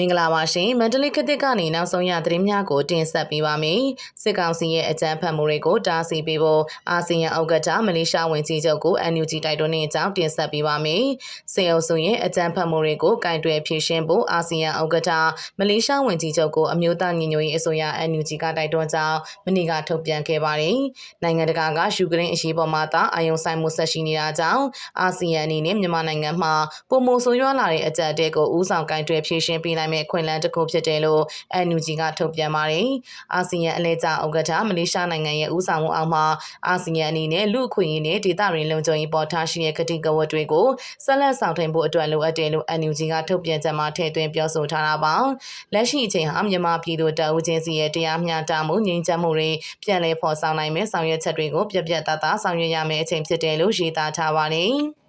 မင်္ဂလာပါရှင်မန္တလေးခေတ်သစ်ကနေနောက်ဆုံးရသတင်းများကိုတင်ဆက်ပေးပါမယ်စစ်ကောင်စီရဲ့အကြမ်းဖက်မှုတွေကိုတားဆီးပေးဖို့အာဆီယံဥက္ကဋ္ဌမလေးရှားဝန်ကြီးချုပ်ကို NUG တိုက်တွန်းနေကြောင်းတင်ဆက်ပေးပါမယ်စေအုပ်စုရဲ့အကြမ်းဖက်မှုတွေကိုကင်တွယ်ဖြေရှင်းဖို့အာဆီယံဥက္ကဋ္ဌမလေးရှားဝန်ကြီးချုပ်ကိုအမျိုးသားညီညွတ်ရေးအစိုးရ NUG ကတိုက်တွန်းကြောင်းမနေ့ကထုတ်ပြန်ခဲ့ပါတယ်နိုင်ငံတကာကယူကရိန်းအရေးပေါ်မှာသာအာယုံဆိုင်မှုဆက်ရှိနေတာကြောင့်အာဆီယံအနေနဲ့မြန်မာနိုင်ငံမှာပုံမိုဆိုးရွားလာတဲ့အကြက်တဲကိုဦးဆောင်ကင်တွယ်ဖြေရှင်းပေးနိုင်မယ့်ခွင့်လန်းတစ်ခုဖြစ်တယ်လို့ NUG ကထုတ်ပြန်ပါတယ်။အာဆီယံအလဲကျဥက္ကဋ္ဌမလေးရှားနိုင်ငံရဲ့ဦးဆောင်မှုအောက်မှာအာဆီယံအနေနဲ့လူ့အခွင့်အရေးနဲ့ဒေသတွင်းလုံခြုံရေးပေါ်ထားရှိတဲ့ကတိကဝတ်တွေကိုဆက်လက်ဆောင်ထင်ဖို့အတွက်လိုအပ်တယ်လို့ NUG ကထုတ်ပြန်ချက်မှာထည့်သွင်းပြောဆိုထားတာပါ။လက်ရှိအချိန်ဟာမြန်မာပြည်သူတအုပ်ချင်းစီရဲ့တရားမျှတမှုငြိမ်းချမ်းမှုတွေပြန်လည်ဖော်ဆောင်နိုင်မယ့်ဆောင်ရွက်ချက်တွေကိုပြပြတသားဆောင်ရွက်ရမယ့်အချိန်ဖြစ်တယ်လို့ရေးသားထားပါတယ်။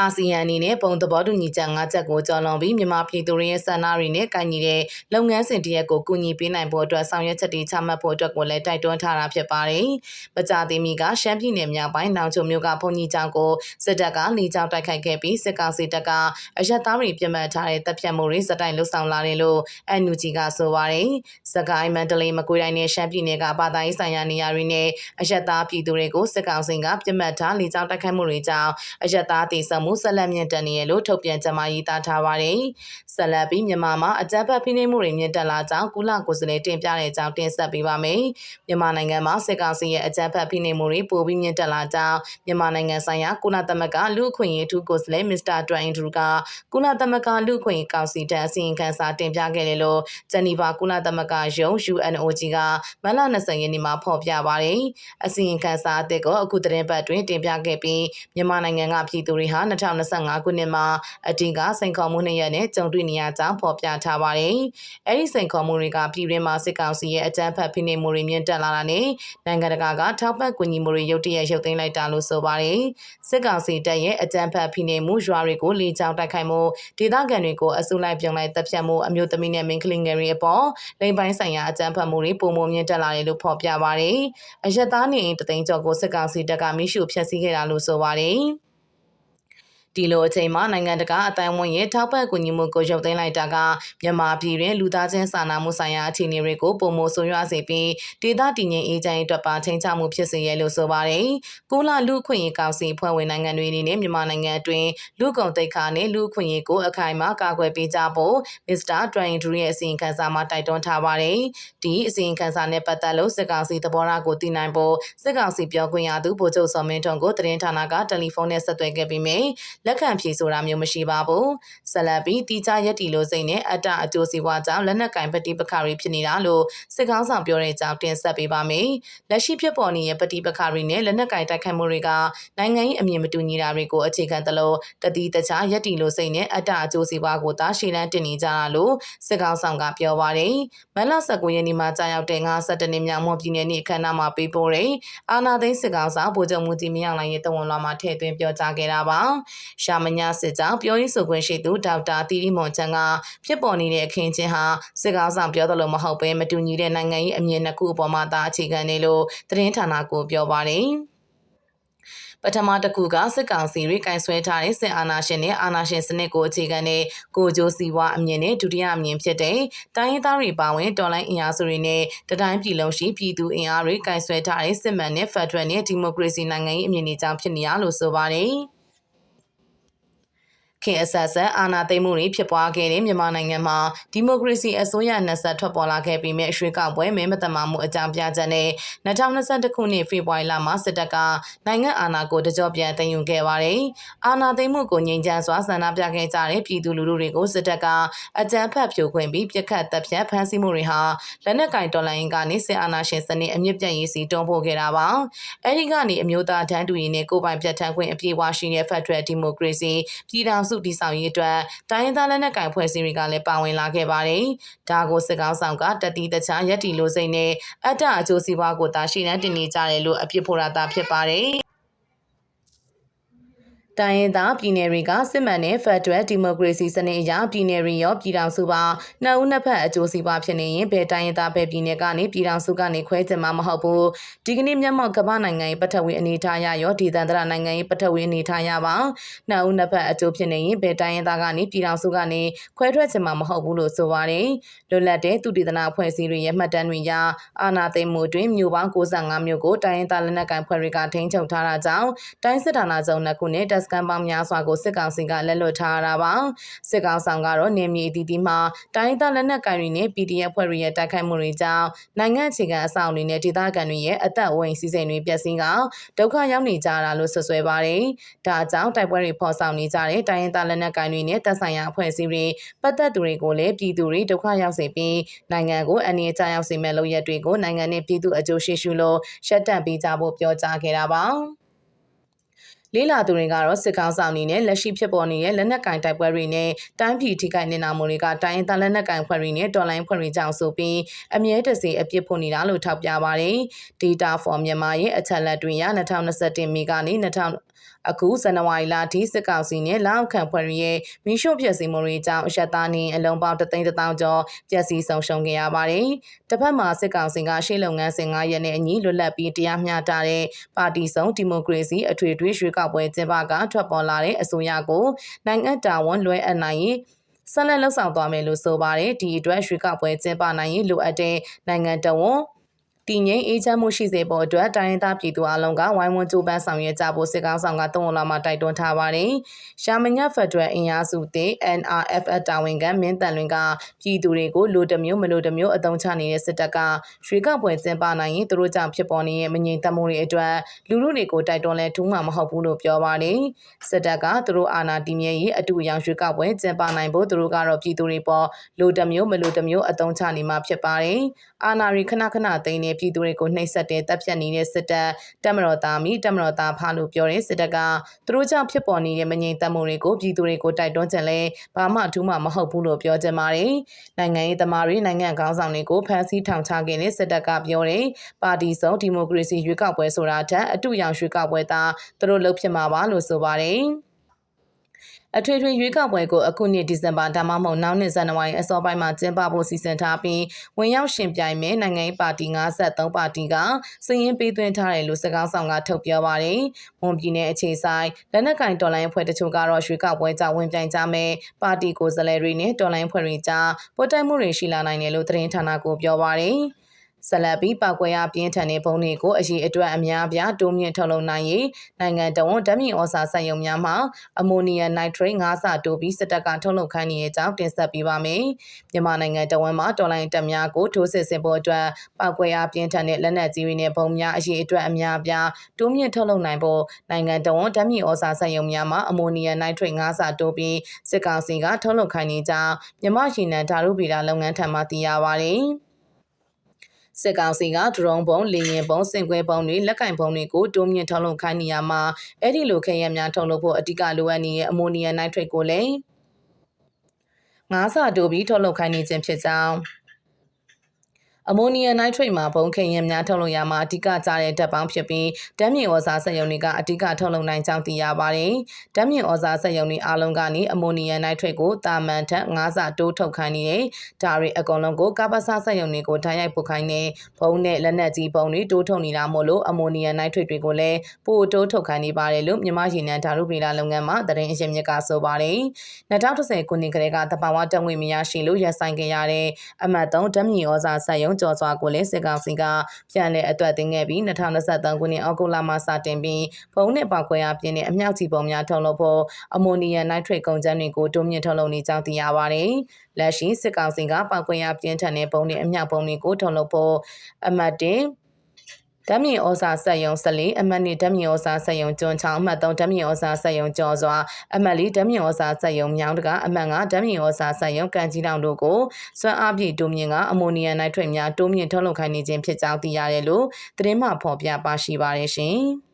အာဆီယံအနေနဲ့ပုံသဘောတူညီချက်၅ချက်ကိုကြော်လွန်ပြီးမြန်မာပြည်သူတွေရဲ့ဆန္ဒတွေနဲ့ကိုင်ညီတဲ့လုပ်ငန်းစဉ်တရက်ကိုကူညီပေးနိုင်ဖို့အတွက်ဆောင်ရွက်ချက်တွေချမှတ်ဖို့အတွက်ကိုလည်းတိုက်တွန်းထားတာဖြစ်ပါတယ်။ပကြာသမီကရှမ်းပြည်နယ်မြောက်ပိုင်းနောင်ချုံမြို့ကဘုံကြီးကျောင်းကိုစစ်တပ်ကလေကြောင်းတိုက်ခိုက်ခဲ့ပြီးစစ်ကောင်စီတပ်ကအရက်သားတွေပြတ်မှတ်ထားတဲ့တပ်ဖြတ်မှုတွေစတိုင်လှုပ်ဆောင်လာတယ်လို့ NUG ကဆိုပါတယ်။စကိုင်းမန္တလေးမကွေးတိုင်းနဲ့ရှမ်းပြည်နယ်ကဘာသာရေးဆိုင်ရာနေရာတွေနဲ့အရက်သားပြည်သူတွေကိုစစ်ကောင်စီကပြတ်မှတ်ထားလေကြောင်းတိုက်ခိုက်မှုတွေကြောင့်အရက်သားတည်ဆုံမှုဆက်လက်မြင့်တက်နေရလို့ထုတ်ပြန်ကြမှာရေးသားထားပါတယ်။ဆက်လက်ပြီးမြန်မာမှာအကြမ်းဖက်ဖိနှိပ်မှုတွေမြင့်တက်လာကြောင်းကုလကိုယ်စားလှယ်တင်ပြတဲ့အကြောင်းတင်ဆက်ပေးပါမယ်။မြန်မာနိုင်ငံမှာစစ်ကောင်စီရဲ့အကြမ်းဖက်ဖိနှိပ်မှုတွေပိုပြီးမြင့်တက်လာကြောင်းမြန်မာနိုင်ငံဆိုင်ရာကုလသမဂ္ဂလူ့အခွင့်အရေးထူးကိုယ်စားလှယ်မစ္စတာဒွိုင်ဒရူကကုလသမဂ္ဂလူ့အခွင့်အရေးကောင်စီတက်အစီရင်ခံစာတင်ပြခဲ့တယ်လို့ဂျနီဗာကုလသမဂ္ဂယုံ UNOG ကမလ20ရက်နေ့မှာဖော်ပြပါတယ်။အစီရင်ခံစာအသစ်ကိုအခုသတင်းပတ်တွင်တင်ပြခဲ့ပြီးမြန်မာနိုင်ငံကပြည်သူတွေဟာ2025ခုနှစ်မှာအတင်ကစိန်ခေါ်မှုနှစ်ရက်နဲ့ကြုံတွေ့နေရကြောင်းဖော်ပြထားပါတယ်။အဲဒီစိန်ခေါ်မှုတွေကပြည်တွင်းမှာစစ်ကောင်စီရဲ့အကြမ်းဖက်ဖိနှိပ်မှုတွေမြင့်တက်လာတာနဲ့နိုင်ငံတကာကထောက်ပံ့ကူညီမှုတွေရုတ်တရက်ရုပ်သိမ်းလိုက်တာလို့ဆိုပါတယ်။စစ်ကောင်စီတပ်ရဲ့အကြမ်းဖက်ဖိနှိပ်မှုရွာတွေကိုလေကြောင်းတိုက်ခိုက်မှုဒေသခံတွေကိုအစုလိုက်ပြုံလိုက်တပ်ဖြတ်မှုအမျိုးသမီးနဲ့မိန်းကလေးငယ်တွေအပေါ်လိမ်ပိုင်းဆိုင်ရာအကြမ်းဖက်မှုတွေပုံမမြင့်တက်လာတယ်လို့ဖော်ပြပါတယ်။အရက်သားနေအိမ်တသိန်းကျော်ကိုစစ်ကောင်စီတပ်ကမိရှုဖျက်ဆီးခဲ့တာလို့ဆိုပါတယ်။ ဒီလိုအချိန်မှာနိုင်ငံတကာအတိုင်းအဝန်ရဲ့ထောက်ပံ့ကူညီမှုကိုရုပ်သိမ်းလိုက်တာကမြန်မာပြည်တွင်လူသားချင်းစာနာမှုဆိုင်ရာအခြေအနေတွေကိုပုံမဆိုးရွားစေပြီးဒေသတည်ငြိမ်အေးချမ်းရေးအတွက်ပါချိန်ချမှုဖြစ်စေရလို့ဆိုပါတယ်။ကိုလာလူခွင့်ရေးကောင်စီဖွဲ့ဝင်နိုင်ငံတွေအနေနဲ့မြန်မာနိုင်ငံအတွင်းလူကုန်တိတ်ခါနဲ့လူခွင့်ရေးကိုအခိုင်အမာကာကွယ်ပေးကြဖို့မစ္စတာဒရိုင်ဒူရဲ့အစီရင်ခံစာမှာတိုက်တွန်းထားပါတယ်။ဒီအစီရင်ခံစာနဲ့ပတ်သက်လို့စစ်ကောင်စီသဘောထားကိုသိနိုင်ဖို့စစ်ကောင်စီပြောခွင့်ရသူဗိုလ်ချုပ်စောမင်းထွန်းကိုသတင်းဌာနကတယ်လီဖုန်းနဲ့ဆက်သွယ်ခဲ့ပြီးမြလက်ခံဖြေဆိုတာမျိုးမရှိပါဘူး။ဆက်လက်ပြီးတီချရက်တီလိုစိတ်နဲ့အတ္တအကျိုးစီးပွားကြောင့်လက်နက်ကင်ပတိပခါတွေဖြစ်နေတာလို့စစ်ကောင်းဆောင်ပြောတဲ့အကြောင်းတင်ဆက်ပေးပါမယ်။လက်ရှိဖြစ်ပေါ်နေတဲ့ပတိပခါတွေနဲ့လက်နက်ကင်တိုက်ခိုက်မှုတွေကနိုင်ငံရေးအမြင်မတူညီတာတွေကိုအခြေခံသလိုတတိတခြားရက်တီလိုစိတ်နဲ့အတ္တအကျိုးစီးပွားကိုသာရှေ့လန်းတင်နေကြတာလို့စစ်ကောင်းဆောင်ကပြောပါတယ်။မလ19ရက်နေ့မှာကြာရောက်တဲ့52နှစ်မြောက်မွန်ပြည်နယ်နေ့အခမ်းအနားမှာပေးပို့တဲ့အာနာသိန်းစစ်ကောင်းဆောင်ဗိုလ်ချုပ်မှုကြီးမြောင်လိုင်းရဲ့တဝန်လွှာမှာထည့်သွင်းပြောကြားခဲ့တာပါ။ရှာမညာစစ်ကြောင်းပြောရေးဆိုခွင့်ရှိသူဒေါက်တာတီရီမွန်ချန်ကဖြစ်ပေါ်နေတဲ့အခင်းချင်းဟာစစ်ကောင်းဆောင်ပြောသလိုမဟုတ်ဘဲမတူညီတဲ့နိုင်ငံရေးအမြင်နှစ်ခုအပေါ်မှာသာအခြေခံနေလို့သတင်းဌာနကိုပြောပါတယ်ပထမတစ်ခုကစစ်ကောင်စီတွေကင်ဆွဲထားတဲ့စစ်အာဏာရှင်နဲ့အာဏာရှင်စနစ်ကိုအခြေခံတဲ့ကိုကြိုးစီဝါအမြင်နဲ့ဒုတိယအမြင်ဖြစ်တဲ့တိုင်းရင်းသားတွေပါဝင်တော်လိုင်းအင်အားစုတွေနဲ့တတိုင်းပြည်လုံးရှိပြည်သူအင်အားတွေကင်ဆွဲထားတဲ့စစ်မှန်တဲ့ဖက်ဒရယ်နဲ့ဒီမိုကရေစီနိုင်ငံရေးအမြင်တွေကြောင့်ဖြစ်နေရလို့ဆိုပါတယ်။ ခင်အဆက်ဆက်အာဏာသိမ်းမှုတွေဖြစ်ပွားခဲ့တဲ့မြန်မာနိုင်ငံမှာဒီမိုကရေစီအစိုးရနှက်ဆက်ထွက်ပေါ်လာခဲ့ပြီးမြဲရွှေကောက်ပွဲမဲမတမာမှုအကြောင်းပြချက်နဲ့2021ခုနှစ်ဖေဖော်ဝါရီလမှာစစ်တပ်ကနိုင်ငံအာဏာကိုတကြောပြန်သိမ်းယူခဲ့ပါတယ်။အာဏာသိမ်းမှုကိုငြိမ်းချမ်းစွာဆန္ဒပြခဲ့ကြတဲ့ပြည်သူလူထုတွေကိုစစ်တပ်ကအကြမ်းဖက်ဖြိုခွင်းပြီးပြစ်ခတ်တပ်ဖြတ်ဖမ်းဆီးမှုတွေဟာလက်နက်ကင်တော်လှန်ရေးကနေစစ်အာဏာရှင်စနစ်အမြင့်ပြတ်ရေးစီတွန်းပို့ခဲ့တာပါ။အဲဒီကနေအမျိုးသားတန်းတူရေးနဲ့ကိုယ်ပိုင်ပြတ်ထန်ခွင့်အပြည့်အဝရှိတဲ့ဖက်ဒရယ်ဒီမိုကရေစီပြည်ထောင်စုတည်ဆောက်ရေးအတွက်တိုင်းရင်းသားလက်နက်ကိုင်ဖွဲ့စည်းတွေကလည်းပါဝင်လာခဲ့ပါတယ်။ဒါကိုစစ်ကောင်းဆောင်ကတတိတခြားရက်တီလိုစိတ်နဲ့အတ္တအကျိုးစီးပွားကိုသာရှင်းနှံတင်နေကြတယ်လို့အပြစ်ဖို့ရတာဖြစ်ပါတယ်။ တိုင်းရင်းသားပြည်နယ်တွေကစစ်မှန်တဲ့ Federal Democracy စနစ်အရပြည်နယ်တွေရောပြည်ထောင်စုပါနှစ်ဦးနှစ်ဖက်အကျိုးစီးပွားဖြစ်နေရင်ဘယ်တိုင်းရင်းသားဘယ်ပြည်နယ်ကနေပြည်ထောင်စုကနေခွဲချင်မှာမဟုတ်ဘူးဒီကနေ့မျက်မှောက်ကမ္ဘာနိုင်ငံရေးပထဝီအနေထားရရောဒီသန္တရနိုင်ငံရေးပထဝီအနေထားရပါနှစ်ဦးနှစ်ဖက်အကျိုးဖြစ်နေရင်ဘယ်တိုင်းရင်းသားကနေပြည်ထောင်စုကနေခွဲထွက်ချင်မှာမဟုတ်ဘူးလို့ဆိုပါတယ်လွတ်လပ်တဲ့သူတည်တနာအဖွဲ့အစည်းတွေရဲ့မှတ်တမ်းတွေရအာဏာသိမ်းမှုတွင်မြို့ပေါင်း65မြို့ကိုတိုင်းရင်းသားလက်နက်ကိုင်ဖွဲ့တွေကထိန်းချုပ်ထားတာကြောင့်တိုင်းစစ်ဌာနချုပ်နှစ်ခုနဲ့တပ်စခန်းပေါင်းများစွာကိုစစ်ကောင်စီကလက်လွတ်ထားရတာပါစစ်ကောင်ဆောင်ကတော့နေမြေအတီးတီးမှာတိုင်းသားလက်နက်ကိုင်တွေနဲ့ PDF ဖွဲ့တွေရဲ့တိုက်ခိုက်မှုတွေကြောင့်နိုင်ငံအခြေခံအဆောက်အဦတွေနဲ့ဒေသခံတွေရဲ့အသက်အဝင်စီစဉ်တွေပျက်စီးကဒုက္ခရောက်နေကြတာလို့ဆွဆွဲပါတယ်ဒါကြောင့်တိုက်ပွဲတွေဖော်ဆောင်နေကြတဲ့တိုင်းရင်းသားလက်နက်ကိုင်တွေနဲ့တပ်ဆိုင်ရာအဖွဲ့အစည်းတွေပတ်သက်သူတွေကိုလည်းပြည်သူတွေဒုက္ခရောက်စေပြီးနိုင်ငံကိုအနေအကျရောက်စေမဲ့လုပ်ရက်တွေကိုနိုင်ငံနဲ့ပြည်သူအကျိုးရှိရှုလို့ရှက်တန့်ပေးကြဖို့ပြောကြားခဲ့တာပါ လေးလာသူတွေကတော့စစ်ကောင်ဆောင်အနေနဲ့လက်ရှိဖြစ်ပေါ်နေတဲ့လက်နက်ကင်တိုက်ပွဲတွေနဲ့တိုင်းပြည်ထိခိုက်နေတာမျိုးတွေကတိုင်းသားလက်နက်ကင်ဖွဲ့တွေနဲ့တော်လိုင်းဖွဲ့တွေကြောင့်ဆိုပြီးအမြဲတစေအပြစ်ဖို့နေတာလို့ထောက်ပြပါတယ်။ Data for Myanmar ရဲ့အချက်လက်တွေရ2021မေကနေ2000 အခုဇန်နဝါရီလအထိစစ်ကောင်စီနဲ့လောက်ခံဖွဲ့ရဲ့မီးရှို့ပြက်စီမှုတွေကြောင့်အရှက်သားနေအလုံးပေါင်းတသိန်းတောင်ကျော်ပျက်စီးဆုံးရှုံးခဲ့ရပါတယ်။တစ်ဖက်မှာစစ်ကောင်စီကရှေ့လုပ်ငန်းစဉ်9ရက်နဲ့အညီလွတ်လပ်ပြီးတရားမျှတတဲ့ပါတီစုံဒီမိုကရေစီအထွေထွေရွေးကောက်ပွဲကျင်းပကထွက်ပေါ်လာတဲ့အစိုးရကိုနိုင်ငံတာဝန်လွှဲအပ်နိုင်ရေးဆက်လက်လှုပ်ဆောင်သွားမယ်လို့ဆိုပါတယ်ဒီအတွက်ရွှေကောက်ပွဲကျင်းပနိုင်ရင်လိုအပ်တဲ့နိုင်ငံတော်ဝန် တည်ငြိမ်အေးချမ်းမှုရှိစေဖို့အတွက်တိုင်းရင်းသားပြည်သူအလုံးကဝိုင်းဝန်းကြိုးပမ်းဆောင်ရွက်ကြဖို့စစ်ကောင်ဆောင်ကတုံ့လာမှတိုက်တွန်းထားပါတယ်။ရှာမညဖက်ဒရယ်အင်အားစုတေ NRFF တာဝန်ခံမင်းတန်လွင်ကပြည်သူတွေကိုလိုတမျိုးမလိုတမျိုးအသုံးချနေတဲ့စစ်တပ်ကရွှေကောက်ပွဲကျင်းပနိုင်ရင်သူတို့ကြောင့်ဖြစ်ပေါ်နေတဲ့မငြိမ်သက်မှုတွေအတွက်လူလူတွေကိုတိုက်တွန်းလဲထူးမှာမဟုတ်ဘူးလို့ပြောပါတယ်။စစ်တပ်ကသူတို့အာဏာတည်မြဲရေးအတူအယောင်ရွှေကောက်ပွဲကျင်းပနိုင်ဖို့သူတို့ကတော့ပြည်သူတွေပေါ်လိုတမျိုးမလိုတမျိုးအသုံးချနေမှာဖြစ်ပါတယ်။အာဏာရီခဏခဏသိမ်းနေပြည်သူတွေကိုနှိပ်စက်တဲ့တပ်ဖြတ်နေတဲ့စစ်တပ်တက်မတော်သားမိတက်မတော်သားဖားလို့ပြောတဲ့စစ်တပ်ကသူတို့ကြောင့်ဖြစ်ပေါ်နေတဲ့မငြိမ်သက်မှုတွေကိုပြည်သူတွေကိုတိုက်တွန်းကြလဲဘာမှအထူးမှမဟုတ်ဘူးလို့ပြောကြပါတယ်။နိုင်ငံရေးသမားတွေနိုင်ငံခေါင်းဆောင်တွေကိုဖမ်းဆီးထောင်ချခဲ့တဲ့စစ်တပ်ကပြောတဲ့ပါတီစုံဒီမိုကရေစီရွေးကောက်ပွဲဆိုတာထက်အတူရောင်ရွေးကောက်ပွဲသားသူတို့လုပ်ဖြစ်မှာပါလို့ဆိုပါတယ်။ အထွေထွေရွေးကောက်ပွဲကိုအခုနှစ်ဒီဇင်ဘာဒါမှမဟုတ်နောက်နှစ်ဇန်နဝါရီအစောပိုင်းမှာကျင်းပဖို့စီစဉ်ထားပြီးဝင်ရောက်ရှင်ပြိုင်မဲ့နိုင်ငံရေးပါတီ53ပါတီကစည်ရင်းပေးသွင်းထားတယ်လို့စကားဆောင်ကထုတ်ပြောပါတယ်။မွန်ပြည်နယ်အခြေဆိုင်လက်နက်ကင်တော်လိုင်းအဖွဲ့တချို့ကတော့ရွေးကောက်ပွဲကြောင့်ဝင်ပြိုင်ကြမဲ့ပါတီကိုယ်စားလှယ်တွေနဲ့တော်လိုင်းအဖွဲ့တွေကြားပေါ်တိုင်မှုတွေရှိလာနိုင်တယ်လို့သတင်းဌာနကပြောပါတယ်။ ဆက်လက်ပြီးပောက်ကွဲရပြင်းထန်တဲ့ဘုံတွေကိုအရေးအတွက်အများပြားတိုးမြင့်ထုတ်လုပ်နိုင်ရေးနိုင်ငံတော်ဓာတ်မြေဩဇာစက်ရုံများမှာအမိုနီယမ်နိုက်ထရိတ်၅ဆတိုးပြီးစစ်တပ်ကထုတ်လုပ်ခိုင်းနေတဲ့အကြောင်းတင်ဆက်ပေးပါမယ်။မြန်မာနိုင်ငံတဝန်မှာတော်လိုင်းတပ်များကိုထိုးစစ်ဆင်ဖို့အတွက်ပောက်ကွဲရပြင်းထန်တဲ့လက်နက်ကြီးတွေနဲ့ဘုံများအရေးအတွက်အများပြားတိုးမြင့်ထုတ်လုပ်နိုင်ဖို့နိုင်ငံတော်ဓာတ်မြေဩဇာစက်ရုံများမှာအမိုနီယမ်နိုက်ထရိတ်၅ဆတိုးပြီးစစ်ကောင်စီကထုတ်လုပ်ခိုင်းနေကြောင်းမြန်မာရှိနံဓာတုဗီဒလုပ်ငန်းထံမှသိရပါတယ်။ စစ်ကောင်စီကဒရုန်းပုံလေရင်ပုံစင်ကွဲပုံတွေလက်ကင်ပုံတွေကိုတိုးမြင့်ထုတ်လုပ်ခိုင်းနေရမှာအဲ့ဒီလိုခဲရများထုတ်လုပ်ဖို့အဓိကလိုအပ်နေတဲ့အမိုနီယမ်နိုက်ထရိတ်ကိုလည်းငါးစာတိုးပြီးထုတ်လုပ်ခိုင်းနေခြင်းဖြစ်ကြောင်း အမိုနီယမ်နိုက်ထရိတ်မှာဘုံခင်ရင်များထုတ်လုပ်ရမှာအဓိကကျတဲ့ဓာတ်ပေါင်းဖြစ်ပြီးဓာတ်မြေဩဇာစက်ရုံတွေကအဓိကထုတ်လုပ်နိုင်ကြောင်းသိရပါတယ်။ဓာတ်မြေဩဇာစက်ရုံတွေအားလုံးကနေအမိုနီယမ်နိုက်ထရိတ်ကိုတာမန်ထက်9ဆတိုးထုတ်ခိုင်းနေတယ်။ဒါတွေအကုန်လုံးကိုကပ္ပစစက်ရုံတွေကိုဓာတ်ရိုက်ပုတ်ခိုင်းနေဘုံနဲ့လက်နက်ကြီးဘုံတွေတိုးထုတ်နေတာမို့လို့အမိုနီယမ်နိုက်ထရိတ်တွေကိုလည်းပို့တိုးထုတ်ခိုင်းနေပါတယ်လို့မြမရေနံဓာတုဗေဒလုပ်ငန်းမှသတင်းအရင်းမြစ်ကဆိုပါတယ်။2010ခုနှစ်ကလေးကတဘာဝတက်ငွေမရရှိလို့ရပ်ဆိုင်ခဲ့ရတဲ့အမှတ်3ဓာတ်မြေဩဇာစက်ရုံကျော်စွာကိုလည်းစစ်ကောင်စီကပြန်လည်အတွက်သိမ်းခဲ့ပြီး2023ခုနှစ်အောက်တိုဘာလမှစတင်ပြီးဖုံးနဲ့ပေါက်ခွဲအားပြင်းတဲ့အမြောက်ကြီးပုံများထုတ်လုပ်ဖို့အမိုနီယမ်နိုက်ထရိတ်ကုန်ကျန်းတွေကိုတိုးမြင့်ထုတ်လုပ်နေကြောင်းသိရပါတယ်။လက်ရှိစစ်ကောင်စီကပေါက်ခွဲအားပြင်းထန်တဲ့ပုံနဲ့အမြောက်ပုံတွေကိုထုတ်လုပ်ဖို့အမှတ်တင် ဓာတ်မြေဩဇာဆက်ယုံ14အမှတ်2ဓာတ်မြေဩဇာဆက်ယုံကျွန်းချောင်းအမှတ်3ဓာတ်မြေဩဇာဆက်ယုံကျော်စွာအမှတ်4ဓာတ်မြေဩဇာဆက်ယုံမြောင်းတကအမှတ်5ဓာတ်မြေဩဇာဆက်ယုံကန်ကြီးတောင်တို့ကိုစွမ်းအားပြည့်တိုးမြင့်ကအမိုနီယမ်နိုက်ထရိတ်များတိုးမြင့်ထုတ်လုပ်ခိုင်းနေခြင်းဖြစ်ကြောင်းသိရတယ်လို့သတင်းမှဖော်ပြပါရှိပါတယ်ရှင်။